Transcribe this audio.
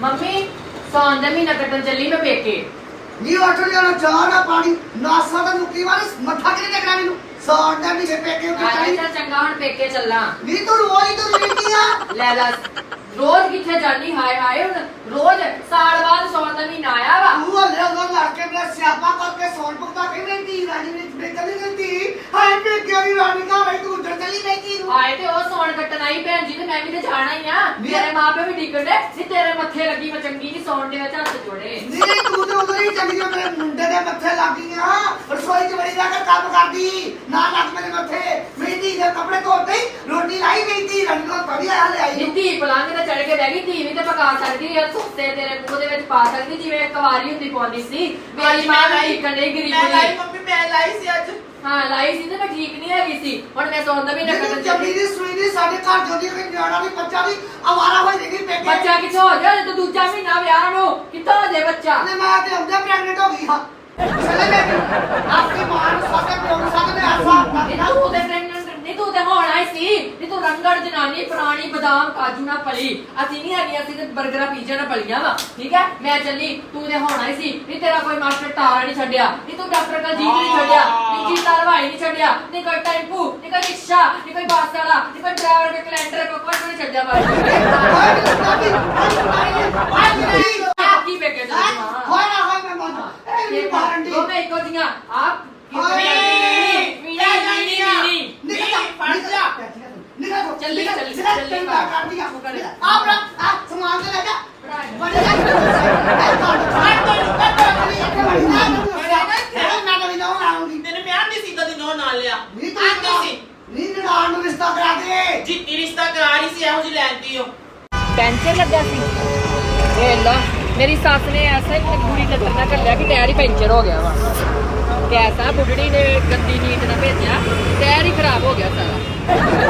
Mummy ਸੌਣ ਦਾ ਮਹੀਨਾ ਕੱਟਣ ਚੱਲੀ ਮੈਂ ਪੇਕੇ। ਨੀ ਉੱਠ ਜਾਣਾ ਚਾਹ ਨਾ ਪਾਣੀ ਨਾਸਾ ਦਾ ਮੁੱਕੀ ਵਾਰ ਮੱਥਾ ਕਿਨੇ ਟਕਰਾ ਮੈਨੂੰ? ਸੌਣ ਦਾ ਨਹੀਂ ਪੇਕੇ ਉੱਤੇ ਚਾਹੀ ਤਾਂ ਚੰਗਾ ਹੁਣ ਪੇਕੇ ਚੱਲਾਂ। ਨੀ ਤੂੰ ਰੋਈ ਤੂੰ ਰੀਤੀ ਆ। ਲੈ ਦੱਸ ਰੋਜ਼ ਕਿੱਥੇ ਜਾਨੀ ਹਾਏ ਹਾਏ ਹੁਣ ਰੋਜ਼ ਸਾਲ ਬਾਅਦ ਸੌਣ ਦਾ ਮਹੀਨਾ ਆਇਆ ਵਾ। ਤੂੰ ਹਲੇ ਉਹ ਲੜ ਕੇ ਮੇਰਾ ਸਿਆਪਾ ਕਰਕੇ ਸੌਣ ਪੁੱਤਾ ਕਿ ਮੇਰੀ ਰਾਣੀ ਵਿੱਚ ਬੇਕਲੀ ਗੰਦੀ ਹਾਏ ਪੇਕੇ ਦੀ ਰਾਣੀ ਕਾ ਬਈ ਤੂੰ ਉੱਧਰ ਹਾਏ ਤੇ ਉਹ ਸੌਣ ਕੱਟਣ ਆਈ ਭੈਣ ਜੀ ਤੇ ਮੈਂ ਵੀ ਤੇ ਜਾਣਾ ਹੀ ਆ। ਨਹੀਂ। ਮੇਰੇ ਮਾਪੇ ਵੀ ਡਿੱਗਣ ਦੇ ਸੀ ਤੇਰੇ ਮੱਥੇ ਲੱਗੀ ਮੈਂ ਚੰਗੀ ਨਹੀਂ ਸੌਣ ਦੇ ਵਿੱਚ ਹੱਥ ਜੋੜੇ। ਨੀ ਤੂੰ ਤੇ ਉਧਰ ਹੀ ਚਲੀ ਜਾ ਮੇਰੇ ਮੁੰਡੇ ਦੇ ਮੱਥੇ ਲੱਗ ਗਈਆਂ ਰਸੋਈ 'ਚ ਵੜੀ ਜਾ ਕੇ ਕੰਮ ਕਰਦੀ। ਨਾ ਲੱਗ ਮੇਰੇ ਮੱਥੇ। ਮੇਰੀ ਧੀ ਦੇ ਕੱਪੜੇ ਧੋਤੇ ਹੀ ਰੋਟੀ ਲਾਈ ਮੇਰੀ ਧੀ ਰਾਣੀ ਨੂੰ ਵਧੀਆ ਹਾਲੇ ਆਈ। ਧੀ ਪਲੰਗ ਤੇ ਚੜ ਕੇ ਬਹਿ ਗਈ ਧੀ ਵੀ ਤੇ ਪਕਾ ਸਕਦੀ ਹੈ ਸੁੱਤੇ ਤੇਰੇ ਮੂੰਹ ਦੇ ਵਿੱਚ ਪਾ ਸਕਦੀ ਜਿਵੇਂ ਇੱਕ ਵਾਰੀ ਹੁੰਦੀ ਪਾਉਂਦੀ ਸੀ। ਮੇਰੀ ਮਾਂ ਵੀ ਡਿੱਗਣ ਦੇ ਮੈਂ ਲਾਈ ਗਰੀਬੀ ਮੰਮੀ ਮੈਂ ਲਾਈ ਸੀ ਅੱਜ। ਹਾਂ ਲਾਈ ਸੀ ਤੇ ਮੈਂ ਠੀਕ ਨਹੀਂ ਹੈਗੀ ਸੀ। ਹੁਣ ਮੈਂ ਸੌਣ ਦਾ ਜਿਹਨੂੰ ਕੱਟਣ ਜੰਮੀ ਚੱਲੀ ਦੀ ਸੂਈ ਦੀ ਸਾਡੇ ਘਰ ਜੋਦੀ ਕੋਈ ਨਿਆਣਾ ਨਹੀਂ ਬੱਚਾ ਨਹੀਂ ਆਵਾਰਾ ਹੋਈ ਨਹੀਂ ਪੇਕੇ। ਬੱਚਾ ਕਿੱਥੋਂ ਹੋ ਜਾਏ ਤੇ ਦੂਜਾ ਮਹੀਨਾ ਵਿਆਹ ਨੂੰ ਕਿੱਥੋਂ ਹੋ ਜਾਏ ਬੱਚਾ? ਨੇ ਮੈਂ ਤੇ ਹੁੰਦੇ ਪ੍ਰੈਗਨੈਂਟ ਹੋ ਗਈ ਹਾਂ। ਚਲੇ ਮੈਂ ਆਪਣੀ ਮਾਂ ਨੂੰ ਸਾਡੇ ਪਿਓ ਨੂੰ ਸਾਡੇ ਨੇ ਆਸਾ ਨਹੀਂ ਤੂੰ ਤੇ pregnant ਨਹੀਂ ਤੂੰ ਤੇ ਹੋਣਾ ਹੀ ਸੀ ਰੰਗੜ ਜਨਾਨੀ ਪੁਰਾਣੀ ਬਦਾਮ ਕਾਜੂ ਨਾਲ ਪਲੀ ਅਸੀਂ ਨਹੀਂ ਹੈਗੀਆਂ ਅਸੀਂ ਤੇ 버ਗਰਾਂ ਪੀਜ਼ਾ ਨਾਲ ਪਲੀਆਂ ਵਾ ਠੀਕ ਹੈ? ਮੈਂ ਚੱਲੀ ਤੂੰ ਤੇ ਹੋਣਾ ਹੀ ਸੀ। ਨਹੀਂ ਤੇਰਾ ਕੋਈ ਮਾਸਟਰ ਟਾਰਾ ਨਹੀਂ ਛੱਡਿਆ ਨਹੀਂ ਤੂੰ ਡਾਕਟਰ ਕਲਜੀਤ ਨਹੀਂ ਛੱਡਿਆ ਨਹੀਂ ਜੀਤਾ ਹਲਵਾਈ ਨਹੀਂ ਛੱਡਿਆ ਨਹੀਂ ਕੋਈ ਟੈਂਪੂ ਨਹੀਂ ਕੋਈ ਰਿਕਸ਼ਾ ਨਹੀਂ ਕੋਈ ਬੱਸ ਵਾਲਾ ਨਹੀਂ ਕੋਈ ਡਰਾਈਵਰ ਕੋਈ ਕਲੈਂਡਰ ਕੋਈ ਕੁਝ ਨਹੀਂ ਛੱਡਿਆ ਬਾਈ ਕੀ ਬੇਕੇ ਜਾ ਨਾ ਹੋਏ ਮੈਂ ਮੋਜ ਇਹ ਵੀ ਦੀ। ਦੋਵੇਂ ਇੱਕੋ ਜੀਆਂ ਆਪ ਓਏ! ਚੱਲੀ, ਚੱਲੀ, ਚੱਲੀ। ਕਰ ਦਿਆ ਹੈ। ਆਪਣਾ ਆ ਸਮਾਨ ਤੇ ਲੈ ਜਾ। ਬੜੇ ਜਾ ਮੈਂ ਤਾਂ ਵੀ ਨਾ ਆਉਂਗੀ। ਤੈਨੂੰ ਮੈਂ ਨਹੀਂ ਸੀ ਕਦੀ ਨੋ ਨਾਲ ਲਿਆ। ਆਂਦੀ ਸੀ। ਦੇ। ਜਿੱਤੀ ਰਿਸ਼ਤਾ ਕਰਾ ਰਹੀ ਸੀ ਇਹੋ ਜਿਹੀ ਲੈਂਦੀ ਹੋ ਪੈਂਚਰ ਲੱਗਾ ਸੀ। ਵੇਲਾ ਮੇਰੀ ਸੱਸ ਨੇ ਐਸਾ ਹੀ ਬੁਰੀ ਨਜ਼ਰ ਨਾਲ ਕੱਲਿਆ ਕਿ ਟਾਇਰ ਹੀ ਪੈਂਚਰ ਹੋ ਗਿਆ ਵਾ। ਕੈਸਾ ਬੁੱਢੜੀ ਨੇ ਗੰਦੀ ਨੀਤ ਨਾਲ ਭੇਜਿਆ ਟਾਇਰ ਹੀ ਖਰਾਬ ਹੋ ਗਿਆ ਸਾਰਾ।